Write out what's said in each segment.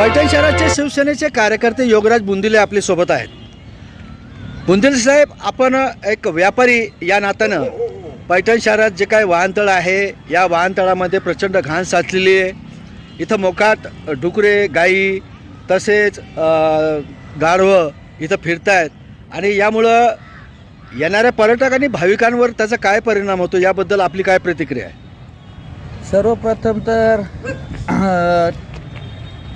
पैठण शहराचे शिवसेनेचे कार्यकर्ते योगराज बुंदिले आपल्यासोबत आहेत. बुंदिले साहेब आपण एक व्यापारी या नात्यानं पैठण शहरात जे काही वाहनतळ आहे या वाहनतळामध्ये प्रचंड घाण साचलेली आहे. इथं मोकाट डुकरे गाई तसेच अ, गाढवं इथं फिरतायत. आणि यामुळं येणाऱ्या पर्यटक आणि भाविकांवर त्याचा काय परिणाम होतो याबद्दल आपली काय प्रतिक्रिया आहे? सर्वप्रथम तर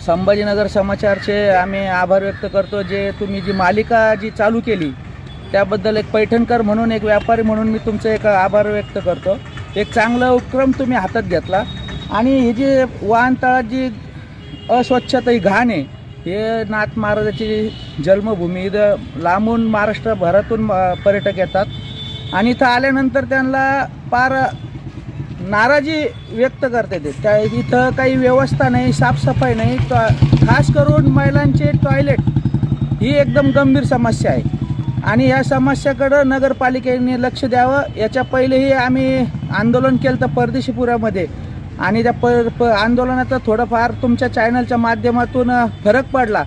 संभाजीनगर समाचारचे आम्ही आभार व्यक्त करतो. जे तुम्ही जी मालिका जी चालू केली त्याबद्दल एक पैठणकर म्हणून एक व्यापारी म्हणून मी तुमचं एक आभार व्यक्त करतो. एक चांगला उपक्रम तुम्ही हातात घेतला. आणि हे जे वाहनतळात जी अस्वच्छता ही घाण आहे हे नाथ महाराजाची जन्मभूमी. इथं लांबून महाराष्ट्रभरातून पर्यटक येतात. आणि इथं आल्यानंतर त्यांना पार नाराजी व्यक्त करते ते. त्या इथं काही व्यवस्था नाही साफसफाई नाही. टॉ- खास करून महिलांचे टॉयलेट ही एकदम गंभीर समस्या आहे. आणि या समस्याकडं नगरपालिकेने लक्ष द्यावं. याच्या पहिलेही आम्ही आंदोलन केलं तर परदेशीपुरामध्ये. आणि त्या प प आंदोलनाचं थोडंफार तुमच्या चॅनलच्या माध्यमातून फरक पडला.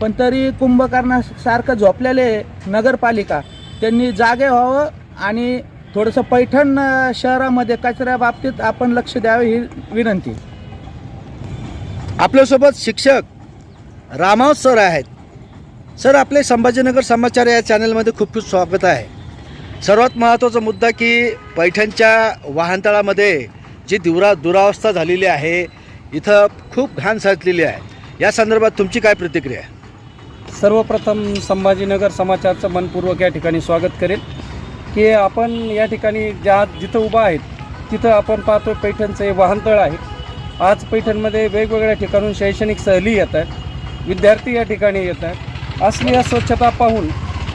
पण तरी कुंभकर्णासारखं झोपलेले नगरपालिका त्यांनी जागे व्हावं आणि थोडंसं पैठण शहरामध्ये कचऱ्या बाबतीत आपण लक्ष द्यावे ही विनंती. आपल्यासोबत शिक्षक रामाव सर आहेत. सर आपले संभाजीनगर समाचार या चॅनलमध्ये खूप खूप स्वागत आहे. सर्वात महत्त्वाचा मुद्दा की पैठणच्या वाहनतळामध्ये जी दुरा दुरावस्था झालेली आहे इथं खूप घाण साचलेली आहे. या संदर्भात तुमची काय प्रतिक्रिया आहे? सर्वप्रथम संभाजीनगर समाचारचं मनपूर्वक या ठिकाणी स्वागत करेल. की आपण या ठिकाणी ज्या जिथं उभा आहेत तिथं आपण पाहतो पैठणचं हे वाहनतळ आहे. आज पैठणमध्ये वेगवेगळ्या ठिकाणून शैक्षणिक सहली येत आहेत विद्यार्थी या ठिकाणी येत आहेत. असली स्वच्छता पाहून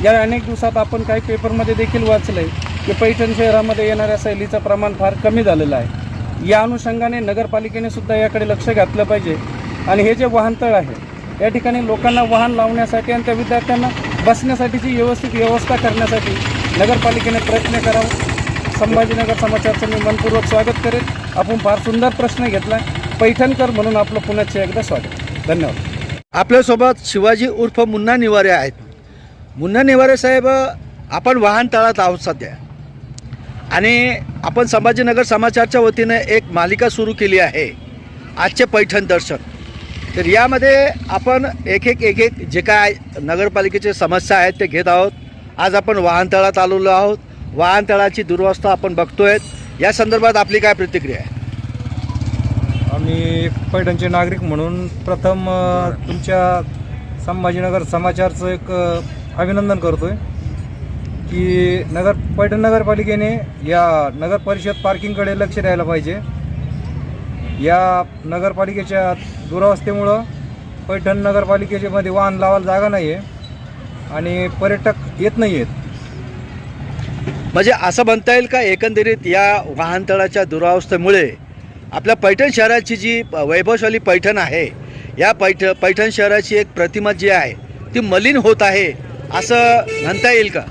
या अनेक दिवसात आपण काही पेपरमध्ये देखील वाचलं आहे की पैठण शहरामध्ये येणाऱ्या सहलीचं प्रमाण फार कमी झालेलं आहे. या अनुषंगाने नगरपालिकेने सुद्धा याकडे लक्ष घातलं पाहिजे. आणि हे जे वाहनतळ आहे या ठिकाणी लोकांना वाहन लावण्यासाठी आणि त्या विद्यार्थ्यांना बसण्यासाठीची व्यवस्थित व्यवस्था करण्यासाठी नगरपालिकेने प्रयत्न करावा. संभाजीनगर समाचारचं मी मनपूर्वक स्वागत करेन आपण फार सुंदर प्रश्न घेतला. पैठणकर म्हणून आपलं पुण्याचे एकदा स्वागत. धन्यवाद. आपल्यासोबत शिवाजी उर्फ मुन्ना निवारे आहेत. मुन्ना निवारे साहेब आपण वाहनतळात आहोत सध्या. आणि आपण संभाजीनगर समाचारच्या वतीनं एक मालिका सुरू केली आहे. आजचे पैठण दर्शन. तर यामध्ये आपण एक एक एक एक जे काय नगरपालिकेचे समस्या आहेत ते घेत आहोत. आज आपण वाहनतळात आलेलो आहोत. वाहनतळाची दुरवस्था आपण बघतोय. या संदर्भात आपली काय प्रतिक्रिया आहे? आम्ही एक पैठणचे नागरिक म्हणून प्रथम अ, तुमच्या संभाजीनगर समाचारचं एक अ, अभिनंदन करतोय की नगर पैठण नगरपालिकेने या नगर परिषद पार्किंगकडे लक्ष द्यायला पाहिजे. या नगरपालिकेच्या दुरावस्थेमुळं पैठण नगरपालिकेच्यामध्ये वाहन लावायला जागा नाही आहे आणि पर्यटक येत नाही आहेत म्हणजे असं म्हणता येईल का एकंदरीत या वाहनतळाच्या दुरावस्थेमुळे आपल्या पैठण शहराची जी वैभवशाली पैठण आहे या पैठ पैठण शहराची एक प्रतिमा जी आहे ती मलिन होत आहे असं म्हणता येईल का?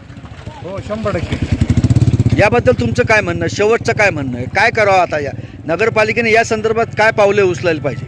हो शंभर टक्के. याबद्दल तुमचं काय म्हणणं शेवटचं काय म्हणणं आहे? काय करावं आता या नगरपालिकेने या संदर्भात काय पावले उचलायला पाहिजे?